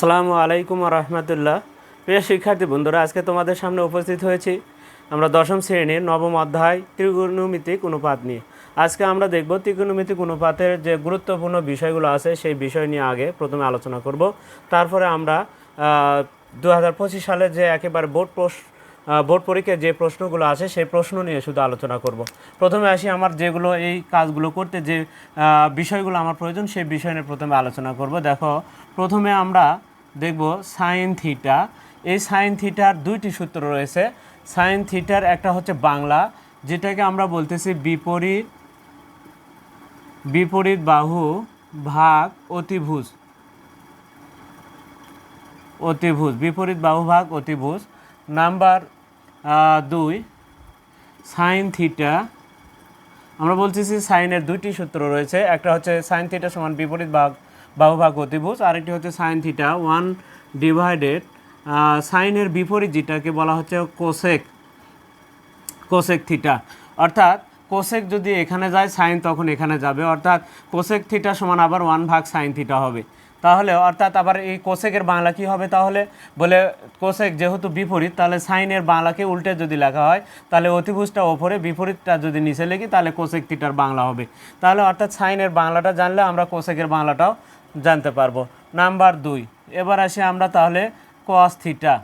আসসালামু আলাইকুম রহমতুল্লাহ। প্রিয় শিক্ষার্থী বন্ধুরা, আজকে তোমাদের সামনে উপস্থিত হয়েছি আমরা দশম শ্রেণির নবম অধ্যায় ত্রিগুণমিতিক অনুপাত নিয়ে। আজকে আমরা দেখব ত্রিগুণমিতিক অনুপাতের যে গুরুত্বপূর্ণ বিষয়গুলো আছে, সেই বিষয় নিয়ে আগে প্রথমে আলোচনা করব। তারপরে আমরা দু হাজার পঁচিশ সালে যে একেবারে বোর্ড প্রশ্ন বোর্ড পরীক্ষায় যে প্রশ্নগুলো আছে, সেই প্রশ্ন নিয়ে শুধু আলোচনা করব। প্রথমে আসি আমার যেগুলো এই কাজগুলো করতে, যে বিষয়গুলো আমার প্রয়োজন, সেই বিষয় নিয়ে প্রথমে আলোচনা করব। দেখো, প্রথমে আমরা দেখব সাইন থিটা এই সাইন থিটার দুইটি সূত্র রয়েছে। সাইন থিটার একটা হচ্ছে বাংলা, যেটাকে আমরা বলতেছি বিপরীত বিপরীত বাহু ভাগ অতিভুজ। অতিভুজ, বিপরীত বাহুভাগ অতিভুজ। নাম্বার দুই সাইন থিটা আমরা বলতেছি সাইনের দুইটি সূত্র রয়েছে। একটা হচ্ছে সাইন থিটা সমান বিপরীত ভাগ বাহুভাগ অতিভুজ আরেকটি হচ্ছে সাইন থিটা ওয়ান ডিভাইডেড সাইনের বিপরীত যেটাকে বলা হচ্ছে কোসেক কোসেক থিটা অর্থাৎ কোসেক যদি এখানে যায় সাইন তখন এখানে যাবে। অর্থাৎ কোসেক থিটা সমান আবার ওয়ান ভাগ সাইন থিটা হবে। তাহলে অর্থাৎ আবার এই কোসেকের বাংলা কি হবে তাহলে? বলে কোসেক যেহেতু বিপরীত, তাহলে সাইনের বাংলাকে উল্টে যদি লেখা হয়, তাহলে অতিভুজটা ওপরে, বিপরীতটা যদি নিচে লিখি, তাহলে কোসেক থিটার বাংলা হবে। তাহলে অর্থাৎ সাইনের বাংলাটা জানলে আমরা কোসেকের বাংলাটাও জানতে পারব। নাম্বার দুই। এবার আসি আমরা তাহলে কস থিটা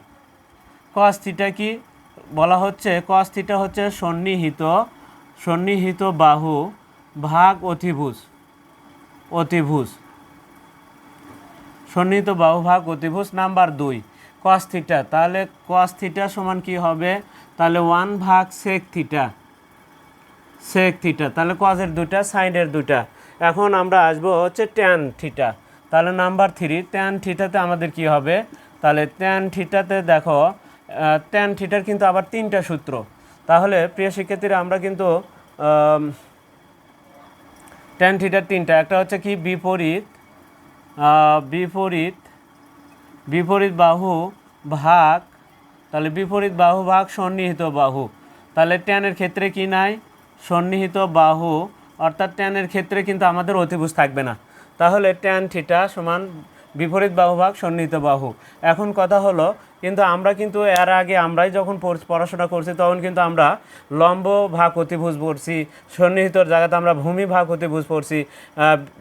কস থিটা কি? বলা হচ্ছে কস থিটা হচ্ছে সন্নিহিত সন্নিহিত বাহু ভাগ অতিভুজ অতিভুজ। সন্নিহিত বাহু ভাগ অতিভুজ, নাম্বার দুই। কস থিটা তাহলে কস থিটা সমান কি হবে? তাহলে ওয়ান ভাগ সেক থিটা সেক থিটা তাহলে কজের দুটা সাইডের দুটা এখন আমরা আসব হচ্ছে ট্যান থিটা তাহলে নাম্বার থ্রি ট্যান থিটাতে আমাদের কি হবে? তাহলে ট্যান থিটাতে দেখো ট্যান থিটার কিন্তু আবার তিনটা সূত্র। তাহলে প্রিয় শিক্ষার্থীরা, আমরা কিন্তু ট্যান থিটার তিনটা। একটা হচ্ছে কি? বিপরীত বিপরীত বিপরীত বাহু ভাগ, তাহলে বিপরীত বাহু ভাগ সন্নিহিত বাহু। তাহলে ট্যানের ক্ষেত্রে কি নাই? সন্নিহিত বাহু অর্থাৎ ট্যানের ক্ষেত্রে কিন্তু আমাদের অতিভুজ থাকবে না। তাহলে ট্যান থিটা সমান বিপরীত বাহু ভাগ সন্নিহিত বাহু। এখন কথা হলো কিন্তু আমরা কিন্তু এর আগে আমরাই যখন পড়- পড়াশোনা করছি, তখন কিন্তু আমরা লম্ব ভাগ অতিভুজ পড়ছি সন্নিহিতর জায়গাতে আমরা ভূমি ভাগ অতিভুজ পড়ছি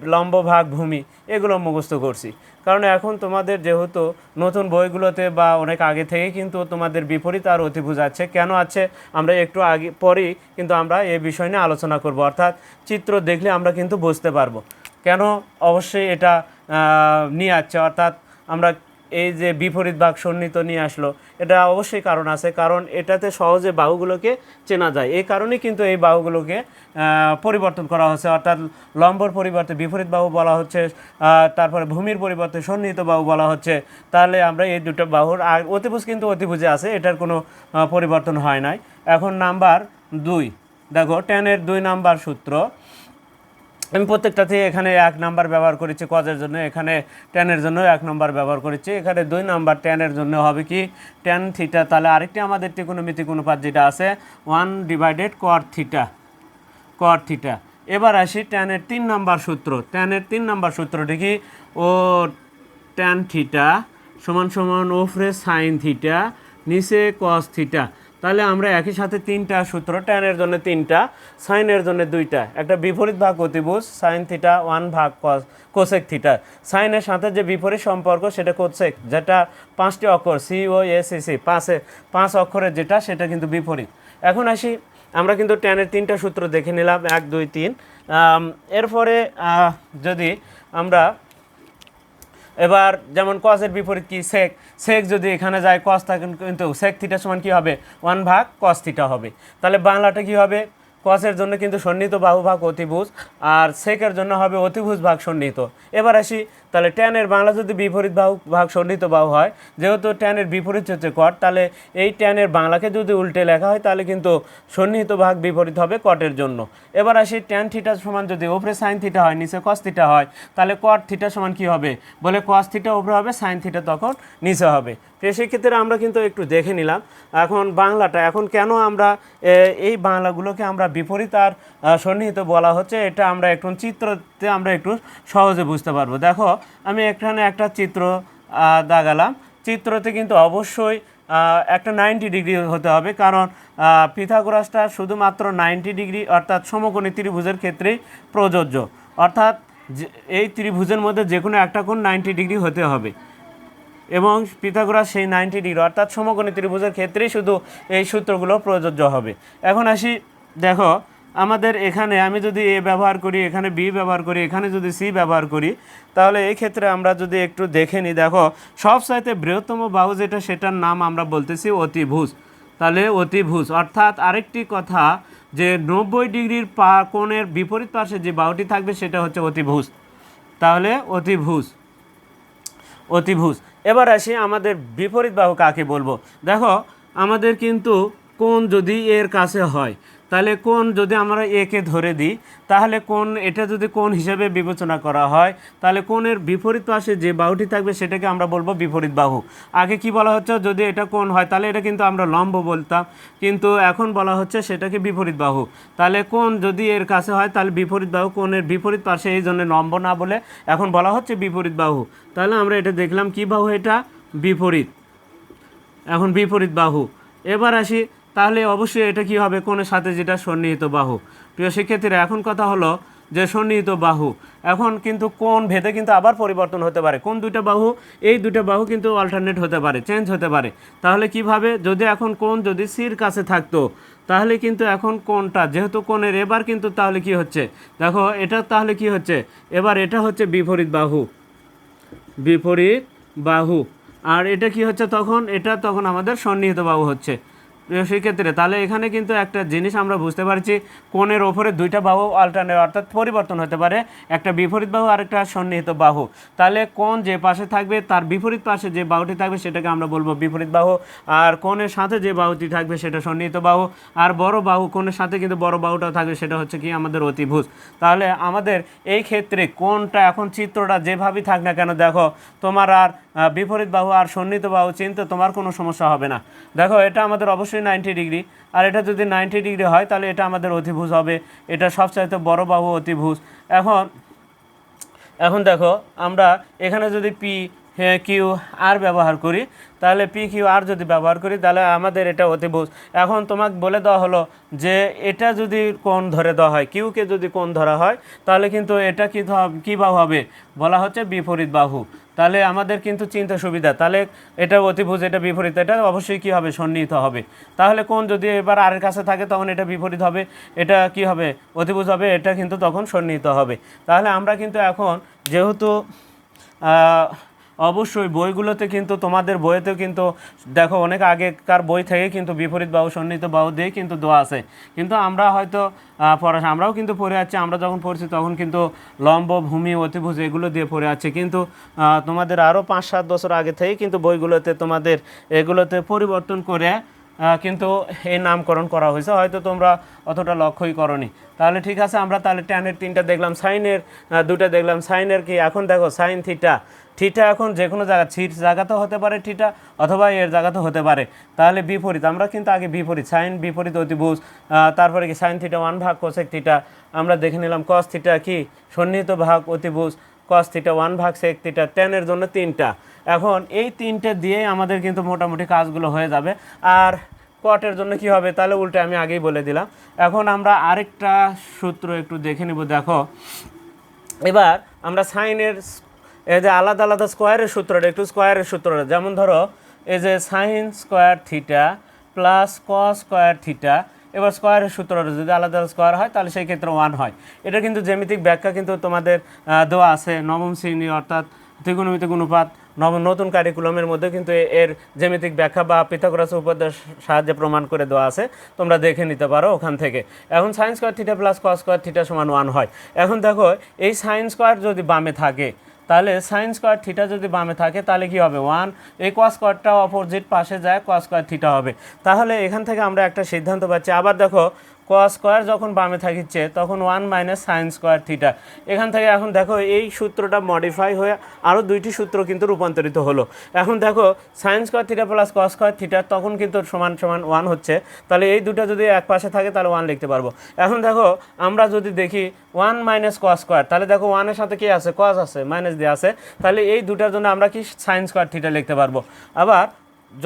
লম্ব ভাগ ভূমি, এগুলো মুখস্থ করছি। কারণ এখন তোমাদের যেহেতু নতুন বইগুলোতে বা অনেক আগে থেকে কিন্তু তোমাদের বিপরীত আর অতিভুজ আছে, কেন আছে আমরা একটু আগে পরেই কিন্তু আমরা এই বিষয় নিয়ে আলোচনা করব। অর্থাৎ চিত্র দেখলে আমরা কিন্তু বুঝতে পারব। কেন অবশ্যই এটা নিয়ে আসছে? অর্থাৎ আমরা এই যে বিপরীত বাঘ সন্নিহিত নিয়ে আসলো, এটা অবশ্যই কারণ আছে, কারণ এটাতে সহজে বাহুগুলোকে চেনা যায়। এই কারণেই কিন্তু এই বাহুগুলোকে পরিবর্তন করা হচ্ছে। অর্থাৎ লম্বর পরিবর্তে বিপরীত বাহু বলা হচ্ছে তারপরে ভূমির পরিবর্তে সন্নিহিত বাহু বলা হচ্ছে। তাহলে আমরা এই দুটো বাহুর, আর অতিভুজ কিন্তু অতিভুজে আছে, এটার কোনো পরিবর্তন হয় নাই। এখন নাম্বার দুই, দেখো, টেনের দুই নাম্বার সূত্র। আমি প্রত্যেকটাতে এখানে এক নাম্বার ব্যবহার করেছি কজের জন্য? এখানে টেনের জন্য এক নাম্বার ব্যবহার করেছি। এখানে দুই নাম্বার টেনের জন্য হবে কি? টেন থিটা তাহলে আরেকটি আমাদের ত্রিকোণমিতিক অনুপাত যেটা আছে one divided cot theta cot theta এবার আসি টেনের তিন নাম্বার সূত্র। টেনের তিন নাম্বার সূত্রটি কি ও টেন থিটা সমান সমান ওফরে সাইন থিটা নিচে কস থিটা তাহলে আমরা একই সাথে তিনটা সূত্র ট্যানের জন্য তিনটা সাইনের জন্য দুইটা। একটা বিপরীত ভাগ অতিভুজ সাইন থিটা ওয়ান ভাগ কস কোসেক থিটা সাইনের সাথে যে বিপরীত সম্পর্ক, সেটা কোসেক যেটা পাঁচটি অক্ষর সি ও এস সি পাঁচে পাঁচ অক্ষরের যেটা, সেটা কিন্তু বিপরীত। এখন আসি, আমরা কিন্তু ট্যানের তিনটা সূত্র দেখে নিলাম, এক, দুই, তিন। এরপরে যদি আমরা এবার যেমন কসের বিপরীত কি? সেক সেক যদি এখানে যায় কস থাকে কিন্তু সেক থিটা সমান কি হবে? ওয়ান ভাগ কস থিটা হবে। তাহলে বাংলাটা কি হবে? কসের জন্য কিন্তু সন্নিহিত বাহু ভাগ অতিভুজ আর সেকের জন্য হবে অতিভুজ ভাগ সন্নিহিত। এবার আসি তাহলে ট্যানের বাংলা যদি বিপরীত বাহু, ভাগ সন্নিহিত বাহু হয়, যেহেতু ট্যানের বিপরীত হচ্ছে কট তাহলে এই ট্যানের বাংলাকে যদি উল্টে লেখা হয়, তাহলে কিন্তু সন্নিহিত ভাগ বিপরীত হবে কটের জন্য। এবার আসি ট্যান থিটা সমান যদি ওপরে সাইন থিটা হয়, নিচে কস থিটা হয়, তাহলে কট থিটা সমান কি হবে? বলে কস থিটা ওপরে হবে সাইন থিটা তখন নিচে হবে। তো সেক্ষেত্রে আমরা কিন্তু একটু দেখে নিলাম, এখন বাংলাটা, এখন কেন আমরা এই বাংলাগুলোকে আমরা বিপরীত আর সন্নিহিত বলা হচ্ছে, এটা আমরা একটু চিত্রতে আমরা একটু সহজে বুঝতে পারব। দেখো, আমি এখানে একটা চিত্র দাগালাম। চিত্রতে কিন্তু অবশ্যই একটা নাইনটি ডিগ্রি হতে হবে কারণ পিথাগোরাসটা শুধুমাত্র নাইনটি ডিগ্রি অর্থাৎ সমকোণী ত্রিভুজের ক্ষেত্রেই প্রযোজ্য। অর্থাৎ এই ত্রিভুজের মধ্যে যে কোনো একটা কোণ নাইনটি ডিগ্রি হতে হবে। এবং পিথাগোরাস সেই নাইনটি ডিগ্রি, অর্থাৎ সমকোণী ত্রিভুজের ক্ষেত্রেই শুধু এই সূত্রগুলো প্রযোজ্য হবে। এখন আসি, দেখো আমাদের এখানে আমি যদি এ ব্যবহার করি, এখানে বি ব্যবহার করি, এখানে যদি সি ব্যবহার করি, তাহলে এই ক্ষেত্রে আমরা যদি একটু দেখে নিই, দেখো, সবচাইতে বৃহত্তম বাহু যেটা, সেটার নাম আমরা বলতেছি অতিভুজ। তাহলে অতিভুজ, অর্থাৎ আরেকটি কথা যে নব্বই ডিগ্রির পা কোণের বিপরীত পাশে যে বাহুটি থাকবে, সেটা হচ্ছে অতিভুজ। তাহলে অতিভুজ অতিভুজ। এবার আসি আমাদের বিপরীত বাহু কাকে বলব? দেখো, আমাদের কিন্তু কোন যদি এর কাছে হয় তাহলে কোন যদি আমরা একে ধরে দিই, তাহলে কোন, এটা যদি কোন হিসাবে বিবেচনা করা হয়, তাহলে কোণের বিপরীত পাশে যে বাহুটি থাকবে সেটাকে আমরা বলব বিপরীত বাহু। আগে কি বলা হচ্ছে? যদি এটা কোন হয়, তাহলে এটা কিন্তু আমরা লম্ব বলতাম, কিন্তু এখন বলা হচ্ছে সেটাকে বিপরীত বাহু। তাহলে কোন যদি এর কাছে হয়, তাহলে বিপরীত বাহু কোণের বিপরীত পাশে, এই জন্য লম্ব না বলে এখন বলা হচ্ছে বিপরীত বাহু। তাহলে আমরা এটা দেখলাম, কি বাহু এটা? বিপরীত। এখন বিপরীত বাহু। এবার আসি তাহলে অবশ্যই এটা কি হবে? কোণের সাথে যেটা সন্নিহিত বাহু। প্রিয় শিক্ষার্থীরা, এখন কথা হলো যে সন্নিহিত বাহু। এখন কিন্তু কোন ভেদে কিন্তু আবার পরিবর্তন হতে পারে। কোন দুইটা বাহু, এই দুটো বাহু কিন্তু অল্টারনেট হতে পারে চেঞ্জ হতে পারে। তাহলে কীভাবে যদি এখন কোন যদি সির কাছে থাকতো, তাহলে কিন্তু এখন কোনটা? যেহেতু কোণের এবার কিন্তু তাহলে কি হচ্ছে? দেখো, এটা তাহলে কি হচ্ছে? এবার এটা হচ্ছে বিপরীত বাহু। বিপরীত বাহু। আর এটা কি হচ্ছে তখন? এটা তখন আমাদের সন্নিহিত বাহু হচ্ছে। সেক্ষেত্রে তাহলে এখানে কিন্তু একটা জিনিস আমরা বুঝতে পারছি, কোণের ওপরে দুইটা বাহু অল্টারনেট অর্থাৎ পরিবর্তন হতে পারে। একটা বিপরীত বাহু আর একটা সন্নিহিত বাহু। তাহলে কোণ যে পাশে থাকবে, তার বিপরীত পাশে যে বাহুটি থাকবে, সেটাকে আমরা বলব বিপরীত বাহু। আর কোণের সাথে যে বাহুটি থাকবে, সেটা সন্নিহিত বাহু। আর বড় বাহু, কোণের সাথে কিন্তু বড় বাহুটাও থাকবে, সেটা হচ্ছে কি আমাদের অতিভুজ। তাহলে আমাদের এই ক্ষেত্রে কোনটা এখন চিত্রটা যেভাবেই থাক না কেন, দেখো, তোমার আর বিপরীত বাহু আর সন্নিহিত বাহু চিনতে তোমার কোনো সমস্যা হবে না। দেখো, এটা আমাদের অবশ্যই নাইনটি ডিগ্রি আর এটা যদি নাইনটি ডিগ্রি হয়, তাহলে এটা আমাদের অতিভুজ হবে। এটা সবচাইতে বড় বাহু অতিভুজ। এখন এখন দেখো, আমরা এখানে যদি পি কিউ আর ব্যবহার করি, তাহলে পি কিউ আর যদি ব্যবহার করি, তাহলে আমাদের এটা অতিভুজ এখন তোমাকে বলে দেওয়া হলো যে এটা যদি কোন ধরে দেওয়া হয় কিউকে যদি কোন ধরা হয়, তাহলে কিন্তু এটা কী কি বাহু হবে? বলা হচ্ছে বিপরীত বাহু। তাহলে আমাদের কিন্তু চিন্তা সুবিধা। তাহলে এটা অতিভুজ এটা বিপরীত, এটা অবশ্যই কী হবে? সন্নিহিত হবে। তাহলে কোন যদি এবার আরের কাছে থাকে, তখন এটা বিপরীত হবে। এটা কি হবে? অতিভুজ হবে, এটা কিন্তু তখন সন্নিহিত হবে। তাহলে আমরা কিন্তু এখন যেহেতু অবশ্যই বইগুলোতে কিন্তু, তোমাদের বইয়েতেও কিন্তু, দেখো অনেক আগেকার বই থেকে কিন্তু বিপরীত বাহু, সন্নিহিত বাহু দিয়ে কিন্তু দেওয়া আছে। কিন্তু আমরা হয়তো পড়া, আমরাও কিন্তু পড়ে আছি, আমরা যখন পড়ছি তখন কিন্তু লম্ব, ভূমি, অতিভুজ এগুলো দিয়ে পড়ে আছে। কিন্তু তোমাদের আরও পাঁচ, সাত বছর আগে থেকে কিন্তু বইগুলোতে তোমাদের এগুলোতে পরিবর্তন করে কিন্তু এই নামকরণ করা হয়েছে, হয়তো তোমরা অতটা লক্ষ্যই করনি। তাহলে ঠিক আছে, আমরা তাহলে ট্যানের তিনটা দেখলাম সাইনের দুটা দেখলাম সাইনের কি? এখন দেখো সাইন থিটা থিটা এখন যে কোনো জায়গা ছিট জায়গাতেও হতে পারে থিটা অথবা এর জায়গাতেও হতে পারে। তাহলে বিপরীত, আমরা কিন্তু আগে বিপরীত সাইন বিপরীত অতিভুজ তারপরে কি সাইন থিটা ওয়ান ভাগ কোসেক থিটা আমরা দেখে নিলাম কস থিটা কি? সন্নিহিত ভাগ অতিভুজ কস থিটা ওয়ান ভাগ সেক থিটা টেনের জন্য তিনটা। এখন এই তিনটে দিয়ে আমাদের কিন্তু মোটামুটি কাজগুলো হয়ে যাবে। আর কটের জন্য কি হবে, তাহলে উল্টে আমি আগেই বলে দিলাম। এখন আমরা আরেকটা সূত্র একটু দেখে নিব, দেখো। এবার আমরা সাইনের এই যে আলাদা আলাদা স্কোয়ারের সূত্রটা, একটু স্কোয়ারের সূত্রটা। যেমন ধরো, এই যে sine square theta plus cos square theta. এবার স্কোয়ারের সূত্রটা যদি আলাদা আলাদা স্কোয়ার হয়, তাহলে সেই ক্ষেত্রে ওয়ান হয়। এটা কিন্তু জ্যামিতিক ব্যাখ্যা কিন্তু তোমাদের দেওয়া আছে, নবম শ্রেণি অর্থাৎ ত্রিগুণমিতিক অনুপাত নব নতুন কারিকুলামের মধ্যে কিন্তু এর জ্যামিতিক ব্যাখ্যা বা পিথাগোরাস উপপাদ্যের সাহায্যে প্রমাণ করে দেওয়া আছে। তোমরা দেখে নিতে পারো ওখান থেকে। এখন sine square theta plus cos square theta সমান ওয়ান হয়। এখন দেখো, এই সাইন স্কোয়ার যদি বামে থাকে, তাহলে সাইন স্কোয়ার থিটা যদি বামে থাকে, তাহলে কি হবে? ওয়ান এই কস স্কোয়ারটা অপোজিট পাশে যায় কস স্কোয়ার থিটা হবে। তাহলে এখান থেকে আমরা একটা সিদ্ধান্ত পাচ্ছি। আবার দেখো কস স্কোয়ার যখন বামে থাকিচ্ছে, তখন one minus sine square theta এখান থেকে এখন দেখো, এই সূত্রটা মডিফাই হয়ে আরও দুইটি সূত্র কিন্তু রূপান্তরিত হলো। এখন দেখো sine square theta plus cos square theta তখন কিন্তু সমান সমান ওয়ান হচ্ছে। তাহলে এই দুটো যদি এক পাশে থাকে, তাহলে ওয়ান লিখতে পারব। এখন দেখো, আমরা যদি দেখি ওয়ান মাইনাস কস স্কোয়ার তাহলে দেখো ওয়ানের সাথে কি আছে? কস আছে মাইনাস দিয়ে আছে। তাহলে এই দুটার জন্য আমরা কি সাইন স্কোয়ার থিটা লিখতে পারব? আবার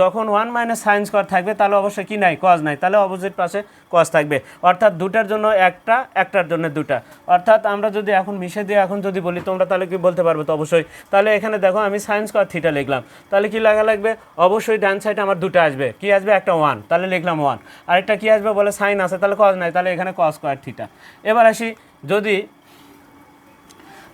যখন ওয়ান মাইনাস সাইন স্কোয়ার থাকবে, তাহলে অবশ্যই কি নাই? কজ নাই। তাহলে অপোজিট পাশে কজ থাকবে। অর্থাৎ দুটার জন্য একটা, একটার জন্য দুটা। অর্থাৎ আমরা যদি এখন মিশে দিয়ে এখন যদি বলি, তোমরা তাহলে কি বলতে পারবে তো অবশ্যই? তাহলে এখানে দেখো আমি সাইন স্কোয়ার থিটা লিখলাম। তাহলে কি লাগা লাগবে? অবশ্যই ডান সাইডে আমার দুটো আসবে। কি আসবে? একটা ওয়ান তাহলে লিখলাম ওয়ান আরেকটা কি আসবে বলে? সাইন আছে। তাহলে কজ নাই। তাহলে এখানে কজ স্কোয়ার থিটা এবার আসি, যদি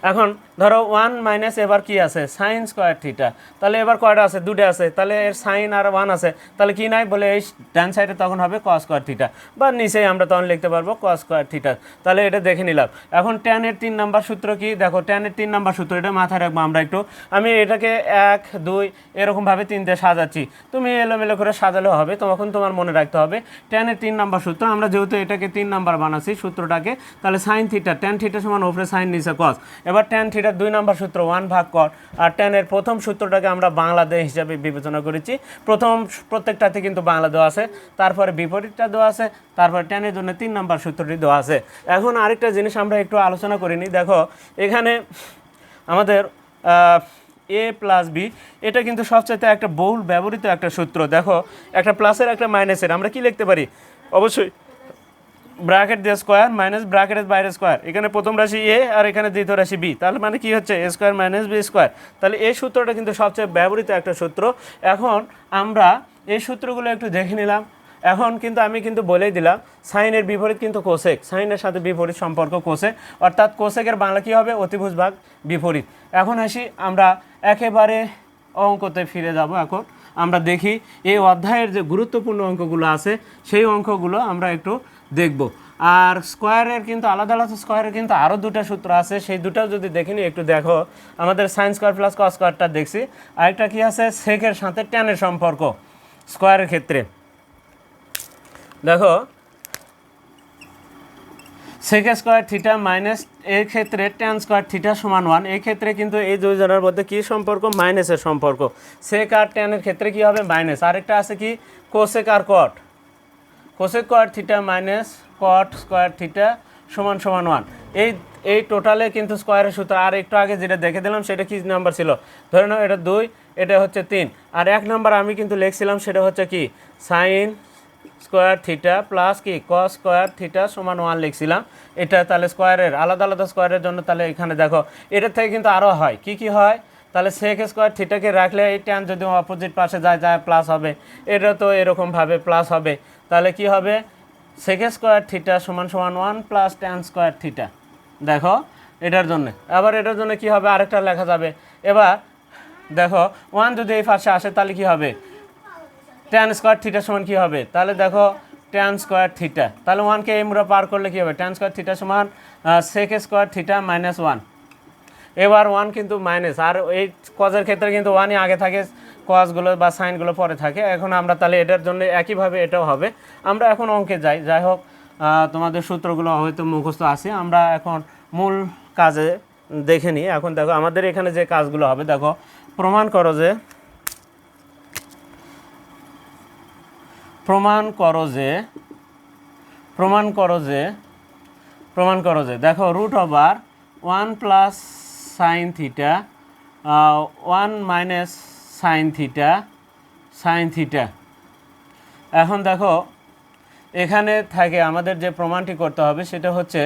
এখন ধরো ওয়ান মাইনাস এবার কি আছে? সাইন স্কোয়ার থিটা তাহলে এবার কয়টা আছে? দুটো আছে। তাহলে এর সাইন আর ওয়ান আছে। তাহলে কি নাই? বলে এই ডান সাইডে তখন হবে কস স্কোয়ার থিটা বা নিচেই আমরা তখন লিখতে পারব কস স্কোয়ার থিটা তাহলে এটা দেখে নিলাম। এখন টেনের তিন নাম্বার সূত্র কি? দেখো টেনের তিন নাম্বার সূত্র এটা মাথায় রাখব আমরা একটু। আমি এটাকে এক, দুই এরকমভাবে তিন দিয়ে সাজাচ্ছি। তুমি এলোমেলো করে সাজালেও হবে। তখন তোমার মনে রাখতে হবে। টেনের তিন নাম্বার সূত্র, আমরা যেহেতু এটাকে তিন নাম্বার বানাচ্ছি সূত্রটাকে, তাহলে সাইন থিটা টেন থিটা সমান ওপরে সাইন নিচে কস এবার টেন থিটার দুই নম্বর সূত্র ওয়ান ভাগ কর, আর টেনের প্রথম সূত্রটাকে আমরা বাংলাদেশ হিসাবে বিবেচনা করেছি। প্রথম প্রত্যেকটাতে কিন্তু বাংলা দেওয়া আছে, তারপরে বিপরীতটা দেওয়া আছে, তারপরে টেনের জন্য তিন নম্বর সূত্রটি দেওয়া আছে। এখন আরেকটা জিনিস আমরা একটু আলোচনা করিনি দেখো, এখানে আমাদের এ প্লাস বি এটা কিন্তু সবচাইতে একটা বহুল ব্যবহৃত একটা সূত্র। দেখো, একটা প্লাসের একটা মাইনাসের আমরা কি লিখতে পারি? অবশ্যই ব্র্যাকেট দিয়ে স্কোয়ার মাইনাস ব্র্যাকেটের বাইরে স্কোয়ার এখানে প্রথম রাশি এ আর এখানে দ্বিতীয় রাশি বি তাহলে মানে কি হচ্ছে? A square minus B square তাহলে এই সূত্রটা কিন্তু সবচেয়ে ব্যবহৃত একটা সূত্র। এখন আমরা এই সূত্রগুলো একটু দেখে নিলাম। এখন কিন্তু আমি কিন্তু বলেই দিলাম সাইনের বিপরীত কিন্তু কোসেক সাইনের সাথে বিপরীত সম্পর্ক কোসেক অর্থাৎ কোসেকের বাংলা কী হবে? অতিভুজ ভাগ বিপরীত। এখন আসি, আমরা একেবারে অঙ্কতে ফিরে যাব এখন। আমরা দেখি, এই অধ্যায়ের যে গুরুত্বপূর্ণ অঙ্কগুলো আছে, সেই অঙ্কগুলো আমরা একটু দেখব। আর স্কোয়ারের কিন্তু আলাদা আলাদা স্কোয়ারের কিন্তু আরও দুটো সূত্র আছে। সেই দুটাও যদি দেখিনি একটু দেখো। আমাদের সাইন স্কোয়ার প্লাস কস স্কোয়ারটা দেখছি। আরেকটা কি আছে? সেকের সাথে ট্যানের সম্পর্ক স্কোয়ারের ক্ষেত্রে। দেখো। সেক স্কোয়ার থিটা মাইনাস এই ক্ষেত্রে ট্যান স্কোয়ার থিটা সমান ওয়ান এই ক্ষেত্রে কিন্তু এই দুই জনের মধ্যে কী সম্পর্ক? মাইনাসের সম্পর্ক। সেক আর ট্যানের ক্ষেত্রে কী হবে? মাইনাস আরেকটা আছে কি? কোসেক আর cot cosec square theta minus cot square theta সমান সমান ওয়ান এই এই টোটালে কিন্তু স্কোয়ারের সূত্র, আর একটু আগে যেটা দেখে দিলাম, সেটা কি নাম্বার ছিল? ধরে নাও এটা দুই, এটা হচ্ছে তিন। আর এক নাম্বার আমি কিন্তু লিখছিলাম, সেটা হচ্ছে কি? সাইন স্কোয়ার থিটা প্লাস কি? কস স্কোয়ার থিটা সমান ওয়ান লিখছিলাম। এটা তাহলে স্কোয়ারের আলাদা আলাদা স্কোয়ারের জন্য তাহলে এখানে দেখো, এটার থেকে কিন্তু আরও হয়। কি কি হয়? তাহলে সেক স্কোয়ার থিটাকে রাখলে এই ট্যান যদি অপোজিট পাশে যায় যায় প্লাস হবে। এটা তো এরকমভাবে প্লাস হবে। তাহলে কি হবে? সেক স্কোয়ার থিটা সমান সমান one plus tan square theta দেখো, এটার জন্য। আবার এটার জন্য কি হবে? আরেকটা লেখা যাবে। এবার দেখো ওয়ান যদি এই পাশে আসে, তাহলে কি হবে? ট্যান স্কোয়ার থিটা সমান কী হবে? তাহলে দেখো ট্যান স্কোয়ার থিটা তাহলে ওয়ানকে এই মুড়া পার করলে কী হবে? ট্যান স্কোয়ার থিটা সমান sec square theta minus one এবার ওয়ান কিন্তু মাইনাস আর এই কজের ক্ষেত্রে কিন্তু ওয়ানই আগে থাকে কজগুলো বা সাইনগুলো পরে থাকে। এখন আমরা তাহলে এটার জন্য একইভাবে এটাও হবে। আমরা এখন অঙ্কে যাই। যাই হোক তোমাদের সূত্রগুলো হয়তো মুখস্থ আছে। আমরা এখন মূল কাজে দেখে নিই। এখন দেখো, আমাদের এখানে যে কাজগুলো হবে, দেখো, প্রমাণ করো যে, প্রমাণ করো যে, প্রমাণ করো যে, প্রমাণ করো যে, দেখো root over one plus sine theta one minus sine theta sine theta এখন দেখো, এখানে থাকে আমাদের যে প্রমাণটি করতে হবে, সেটা হচ্ছে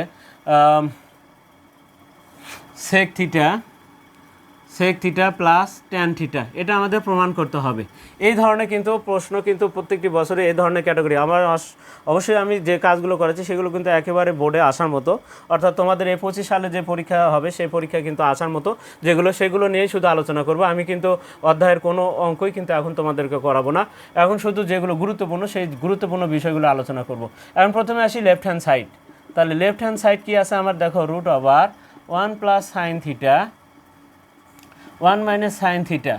sec theta sec theta plus tan theta এটা আমাদের প্রমাণ করতে হবে। এই ধরনের কিন্তু প্রশ্ন কিন্তু প্রত্যেকটি বছরে এই ধরনের ক্যাটাগরি আমার অবশ্যই আমি যে কাজগুলো করেছি সেগুলো কিন্তু একেবারে বোর্ডে আসার মতো। অর্থাৎ তোমাদের এই পঁচিশ সালে যে পরীক্ষা হবে, সেই পরীক্ষা কিন্তু আসার মতো, যেগুলো, সেগুলো নিয়েই শুধু আলোচনা করব। আমি কিন্তু অধ্যায়ের কোনো অঙ্কই কিন্তু এখন তোমাদেরকে করাবো না। এখন শুধু যেগুলো গুরুত্বপূর্ণ, সেই গুরুত্বপূর্ণ বিষয়গুলো আলোচনা করব। এখন প্রথমে আসি লেফট হ্যান্ড সাইড তাহলে লেফট হ্যান্ড সাইড কি আছে? আমার দেখো root over one plus sine theta one minus sine theta.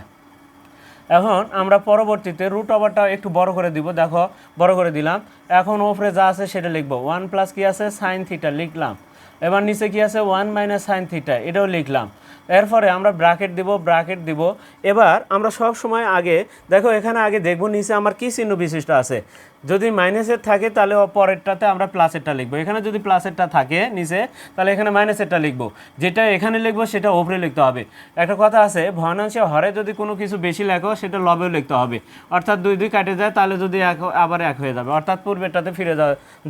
এখন আমরা পরবর্তীতে রুট ওভারটা একটু বড় করে দিব, দেখো, বড় করে দিলাম। এখন ওপরে যা আছে সেটা লিখব। ওয়ান প্লাস কি আছে? সাইন থিটা লিখলাম। এবার নিচে কি আছে? ওয়ান মাইনাস সাইন থিটা, এটাও লিখলাম। এরপরে আমরা ব্রাকেট দিব ব্রাকেট দিব। এবার আমরা সব সময় আগে, দেখো, এখানে আগে দেখব, নিচে আমার কি চিহ্ন বিশিষ্ট আছে? যদি মাইনাসের থাকে, তাহলে পরেরটাতে আমরা প্লাসেরটা লিখব। এখানে যদি প্লাসেরটা থাকে নিচে, তাহলে এখানে মাইনাসেরটা লিখব। যেটা এখানে লিখব, সেটা ওপরে লিখতে হবে। একটা কথা আছে ভগ্নাংশে হরে যদি কোনো কিছু বেশি লেখো, সেটা লবেও লিখতে হবে। অর্থাৎ দুই দুই কাটে যায়, তাহলে যদি এক আবার এক হয়ে যাবে। অর্থাৎ পূর্বেরটাতে ফিরে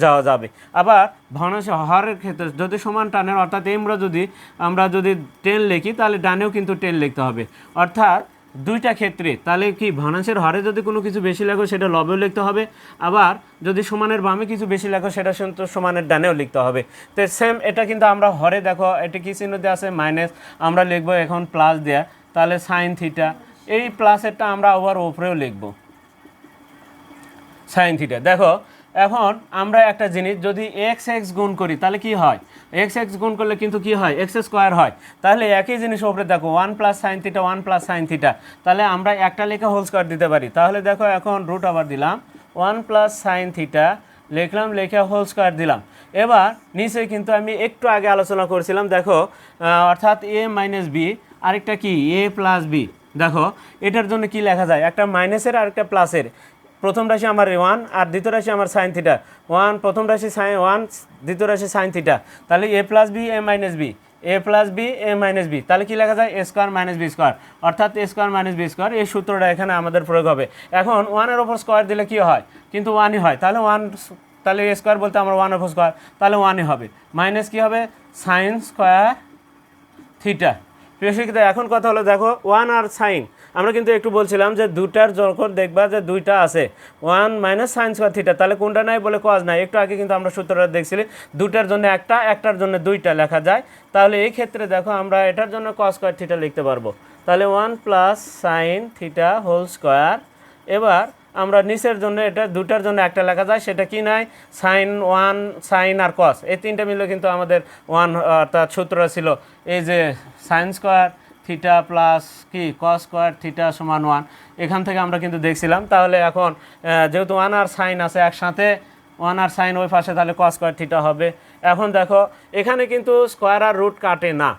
যাওয়া যাবে। আবার ভগ্নাংশে হরের ক্ষেত্রে যদি সমান টানের, অর্থাৎ আমরা যদি আমরা যদি টেন লিখি, তাহলে ডানেও কিন্তু টেন লিখতে হবে। অর্থাৎ দুইটা ক্ষেত্রে। তাহলে কি ভগ্নাংশের হরে যদি কোনো কিছু বেশি লেখো সেটা লবেও লিখতে হবে। আবার যদি সমানের বামে কিছু বেশি লেখো সেটা সমানের ডানেও লিখতে হবে। তো সেম এটা কিন্তু আমরা হরে দেখো, এটা কি চিহ্ন দেওয়া আছে? মাইনাস আমরা লিখব এখন প্লাস দেয়া। তাহলে সাইন থিটা এই প্লাসেরটা আমরা আবার ওপরেও লিখব। সাইন থিটা দেখো এখন আমরা একটা জিনিস, যদি এক্স এক্স গুণ করি, তাহলে কি হয়? এক্স এক্স গুণ করলে কিন্তু কি হয়? এক্স স্কোয়ার হয়। তাহলে একই জিনিস ওপরে দেখো one plus sine theta one plus sine theta তাহলে আমরা একটা লেখা হোল স্কোয়ার দিতে পারি। তাহলে দেখো এখন রুট আবার দিলাম ওয়ান প্লাস সাইন থিটা লিখলাম, লেখা হোল স্কোয়ার দিলাম। এবার নিচে কিন্তু আমি একটু আগে আলোচনা করেছিলাম, দেখো অর্থাৎ এ মাইনাস বি আরেকটা কি? এ প্লাস বি দেখো, এটার জন্য কি লেখা যায়? একটা মাইনাসের আর একটা প্লাসের প্রথম রাশি আমার ওয়ান আর দ্বিতীয় রাশি আমার সাইন থিটা ওয়ান প্রথম রাশি সাইন ওয়ান দ্বিতীয় রাশি সাইন থিটা তাহলে A plus B A minus B A plus B A minus B তাহলে কি লেখা যায়? A square minus B square অর্থাৎ A square minus B square এই সূত্রটা এখানে আমাদের প্রয়োগ হবে। এখন ওয়ানের ওপর স্কোয়ার দিলে কী হয়? কিন্তু ওয়ানই হয়। তাহলে ওয়ান তাহলে এ স্কোয়ার বলতে আমার ওয়ান ওপর স্কোয়ার তাহলে ওয়ানই হবে। মাইনাস কী হবে? সাইন স্কোয়ার থিটা প্রিয় শিক্ষিতা, এখন কথা হলো দেখো ওয়ান আর সাইন আমরা কিন্তু একটু বলছিলাম যে দুটার যখন দেখবা যে দুইটা আছে one minus sine square theta তাহলে কোনটা নাই বলে কজ নাই। একটু আগে কিন্তু আমরা সূত্রটা দেখছিলি, দুটার জন্য একটা, একটার জন্য দুইটা লেখা যায়। তাহলে এই ক্ষেত্রে দেখো আমরা এটার জন্য কজ স্কোয়ার থিটা লিখতে পারব। তাহলে one plus sine theta whole square এবার আমরা নিচের জন্য এটা দুটার জন্য একটা লেখা যায়, সেটা কি নাই? সাইন ওয়ান সাইন আর কস এই তিনটা মিলে কিন্তু আমাদের ওয়ান অর্থাৎ সূত্রটা ছিল, এই যে সাইন স্কোয়ার থিটা প্লাস কি? কস স্কোয়ার থিটা সমান ওয়ান এখান থেকে আমরা কিন্তু দেখছিলাম। তাহলে এখন যেহেতু ওয়ান আর সাইন আছে একসাথে ওয়ান আর সাইন ওই পাশে, তাহলে কস স্কোয়ার থিটা হবে। এখন দেখো, এখানে কিন্তু স্কোয়ার আর রুট কাটে না।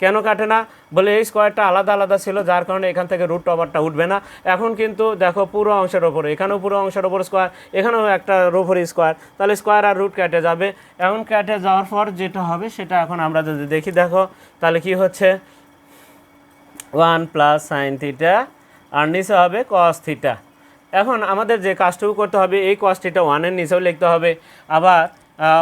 কেন কাটে না? বলে এই স্কোয়ারটা আলাদা আলাদা ছিল, যার কারণে এখান থেকে রুট ওভারটা উঠবে না। এখন কিন্তু দেখো, পুরো অংশের ওপরে, এখানেও পুরো অংশের ওপর স্কোয়ার এখানেও একটা ওপরে স্কোয়ার তাহলে স্কোয়ার আর রুট কেটে যাবে। এখন কেটে যাওয়ার পর যেটা হবে, সেটা এখন আমরা যদি দেখি, দেখো, তাহলে কি হচ্ছে? ওয়ান প্লাস সাইন থিটা আর নিচে হবে কস থিটা। এখন আমাদের যে কাজটুকু করতে হবে, এই কস থিটা ওয়ানের নিচেও লিখতে হবে। আবার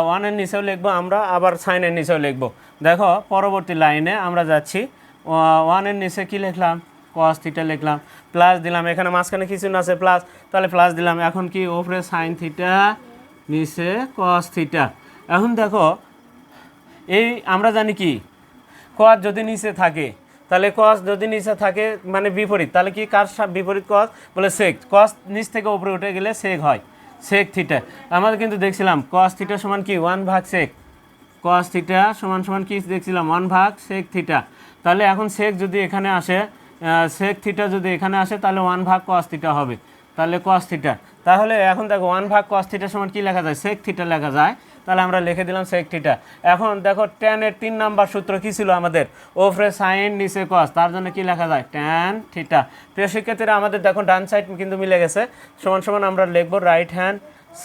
ওয়ানের নিচেও লিখব আমরা, আবার সাইনের নিচেও লিখব। দেখো, পরবর্তী লাইনে আমরা যাচ্ছি। ওয়ানের নিচে কি লিখলাম? কস থিটা লিখলাম। প্লাস দিলাম, এখানে মাঝখানে কিছু না আছে, প্লাস। তাহলে প্লাস দিলাম। এখন কি? ওপরে সাইন থিটা, নিচে কস থিটা। এখন দেখো, এই আমরা জানি কি? কস যদি নিচে থাকে তাহলে কস যদি নিচে থাকে মানে বিপরীত, তাহলে কি কার বিপরীত কস বলে সেক কস নিচ থেকে উপরে উঠে গেলে সেক হয় সেক থিটা আমাদের কিন্তু দেখছিলাম কস থিটা সমান কি? ওয়ান ভাগ সেক কস থিটা সমান সমান কি দেখছিলাম? ওয়ান ভাগ সেক থিটা তাহলে এখন সেক যদি এখানে আসে সেক থিটা যদি এখানে আসে, তাহলে ওয়ান ভাগ কস থিটা হবে। তাহলে কস থিটা তাহলে এখন দেখো ওয়ান ভাগ কস থিটার সমান কি লেখা যায়? সেক থিটা লেখা যায়। তাহলে আমরা লিখে দিলাম সেক থিটা এখন দেখো ট্যানের তিন নাম্বার সূত্র কি ছিল আমাদের? ওফরে সাইন নিচে কস তার জন্য কি লেখা যায়? ট্যান থিটা প্রিয় শিক্ষার্থীরা, আমাদের দেখো ডান সাইড কিন্তু মিলে গেছে। সমান সমান আমরা লিখব রাইট হ্যান্ড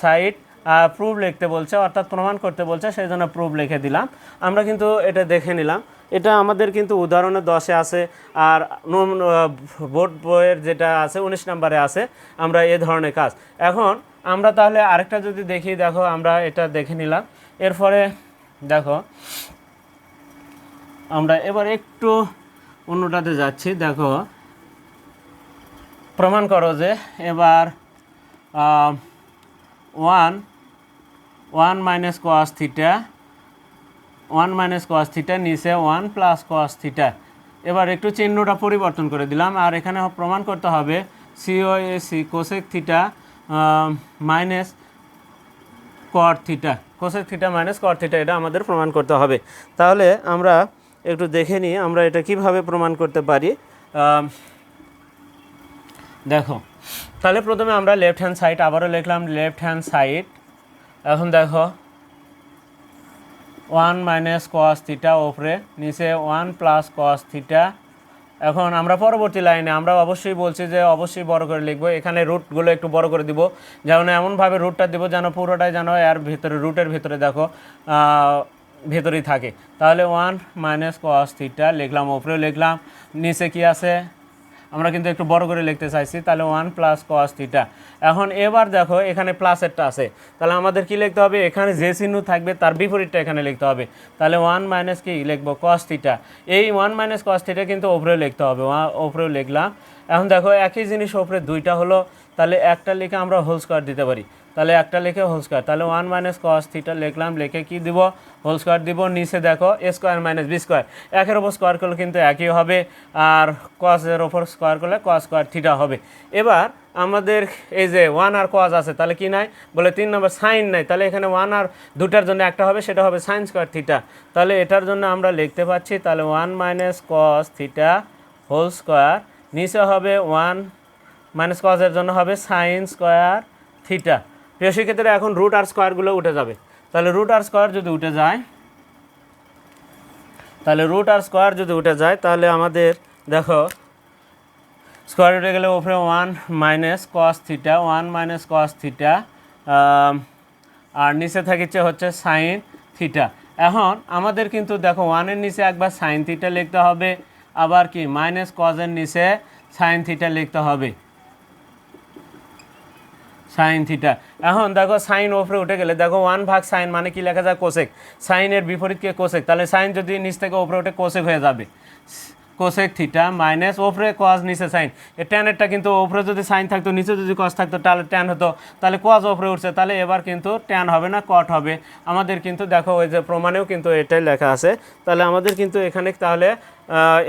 সাইড প্রুভ লিখতে বলছে, অর্থাৎ প্রমাণ করতে বলছে, সেই জন্য প্রুভ লিখে দিলাম। আমরা কিন্তু এটা দেখে নিলাম। এটা আমাদের কিন্তু উদাহরণে দশে আছে, আর বোর্ড বইয়ের যেটা আছে, উনিশ নম্বরে আছে, আমরা এ ধরনের কাজ। এখন আমরা তাহলে আরেকটা যদি দেখি, দেখো আমরা এটা দেখে নিলাম। এরপরে দেখো, আমরা এবার একটু অন্যটাতে যাচ্ছি। দেখো, প্রমাণ করো যে এবার one one minus cos theta one minus cos theta নিচে ওয়ান প্লাস কস থিটা এবার একটু চিহ্নটা পরিবর্তন করে দিলাম। আর এখানে প্রমাণ করতে হবে সিও এ C cosec theta minus cot theta cosec theta minus cot theta এটা আমাদের প্রমাণ করতে হবে। তাহলে আমরা একটু দেখে নিই, আমরা এটা কীভাবে প্রমাণ করতে পারি। দেখো, তাহলে প্রথমে আমরা লেফট হ্যান্ড সাইড আবারও লিখলাম লেফট হ্যান্ড সাইড এখন দেখো ওয়ান মাইনাস কস থিটা ওপরে, নিচে ওয়ান প্লাস কস থিটা এখন আমরা পরবর্তী লাইনে, আমরা অবশ্যই বলছি যে অবশ্যই বড় করে লিখব। এখানে রুটগুলো একটু বড় করে দিব যেমন এমনভাবে রুটটা দিব যেন পুরোটাই যেন এর ভিতরে রুটের ভিতরে দেখো ভেতরেই থাকে। তাহলে ওয়ান মাইনাস কস থিটা লিখলাম ওপরেও লিখলাম, নিচে কি আছে? আমরা কিন্তু একটু বড় করে লিখতে চাইছি, তাহলে ওয়ান প্লাস কস থিটা এখন এবার দেখো, এখানে প্লাসেরটা আছে। তাহলে আমাদের কি লিখতে হবে? এখানে যে চিহ্ন থাকবে, তার বিপরীতটা এখানে লিখতে হবে। তাহলে ওয়ান মাইনাস কি? লিখব কস থিটা এই ওয়ান মাইনাস কস থিটা কিন্তু ওপরেও লিখতে হবে। ওয়া- ওপরেও লিখলাম। এখন দেখো, একই জিনিস ওপরে দুইটা হলো। তাহলে একটা লিখে আমরা হোল স্কোয়ার দিতে পারি। তাহলে একটা লিখে হোল স্কোয়ার তাহলে ওয়ান মাইনাস কস থিটা লিখলাম, লিখে কি দিব? হোল স্কোয়ার দিব, নিচে দেখো A square minus B square একের ওপর স্কোয়ার করলে কিন্তু একই হবে, আর কসের ওপর স্কোয়ার করলে কস স্কোয়ার থিটা হবে। এবার আমাদের এই যে ওয়ান আর কস আছে, তাহলে কি নাই? বলে তিন নম্বর সাইন নাই, তাহলে এখানে ওয়ান আর দুটার জন্য একটা হবে, সেটা হবে সাইন স্কোয়ার থিটা তাহলে এটার জন্য আমরা লিখতে পাচ্ছি, তাহলে one minus cos theta whole square নিচে হবে ওয়ান মাইনাস কজের জন্য হবে সাইন স্কোয়ার থিটা প্রিয় সেক্ষেত্রে এখন রুট আর স্কোয়ারগুলো উঠে যাবে। তাহলে রুট আর স্কোয়ার যদি উঠে যায়, তাহলে রুট আর স্কোয়ার যদি উঠে যায়, তাহলে আমাদের দেখো স্কোয়ার উঠে গেলে ওপরে one minus cos theta one minus cos theta আর নিচে থাকিচ্ছে হচ্ছে সাইন থিটা এখন আমাদের কিন্তু দেখো ওয়ানের নিচে একবার সাইন থিটা লিখতে হবে, আবার কি মাইনাস কজের নিচে সাইন থিটা লিখতে হবে। Sine theta. এখন দেখো সাইন ওপরে উঠে গেলে, দেখো ওয়ান ভাগ সাইন মানে কি লেখা যায়? কোসেক। সাইনের বিপরীতকে কোসেক? তাহলে সাইন যদি নিচ থেকে ওপরে উঠে কোসেক হয়ে যাবে। কোসেক থিটা মাইনাস ওপরে কজ নিচে সাইন। এই ট্যানেরটা কিন্তু ওপরে যদি সাইন থাকতো, নিচে যদি কজ থাকতো, তাহলে ট্যান হতো। তাহলে কজ ওপরে উঠছে, তাহলে এবার কিন্তু ট্যান হবে না কট হবে। আমাদের কিন্তু দেখো ওই যে প্রমাণেও কিন্তু এটাই লেখা আছে। তাহলে আমাদের কিন্তু এখানে তাহলে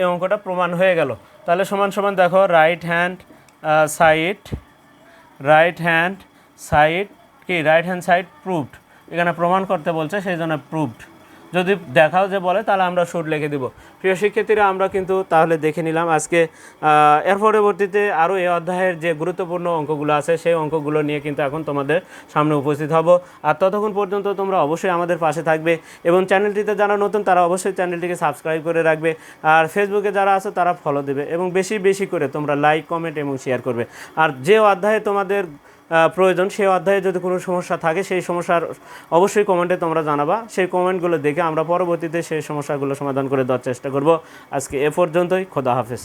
এই অঙ্কটা প্রমাণ হয়ে গেল। তাহলে সমান সমান দেখো right hand side right hand side কি রাইট হ্যান্ড সাইড প্রুভড এখানে প্রমাণ করতে বলছে, সেই জন্য প্রুভড যদি দেখাও যে বলে, তাহলে আমরা শুট লিখে দিব। প্রিয় শিক্ষার্থীরা, আমরা কিন্তু তাহলে দেখে নিলাম আজকে এর পরবর্তীতে আরও এই অধ্যায়ের যে গুরুত্বপূর্ণ অঙ্কগুলো আছে, সেই অঙ্কগুলো নিয়ে কিন্তু এখন তোমাদের সামনে উপস্থিত হব। আর ততক্ষণ পর্যন্ত তোমরা অবশ্যই আমাদের পাশে থাকবে এবং চ্যানেলটিতে যারা নতুন, তারা অবশ্যই চ্যানেলটিকে সাবস্ক্রাইব করে রাখবে। আর ফেসবুকে যারা আছে, তারা ফলো দেবে এবং বেশি বেশি করে তোমরা লাইক কমেন্ট এবং শেয়ার করবে। আর যে অধ্যায়ে তোমাদের প্রয়োজন, সেই অধ্যায়ে যদি কোনো সমস্যা থাকে, সেই সমস্যার অবশ্যই কমেন্টে তোমরা জানাবা। সেই কমেন্টগুলো দেখে আমরা পরবর্তীতে সেই সমস্যাগুলো সমাধান করে দেওয়ার চেষ্টা করব। আজকে এ পর্যন্তই, খোদা হাফেজ।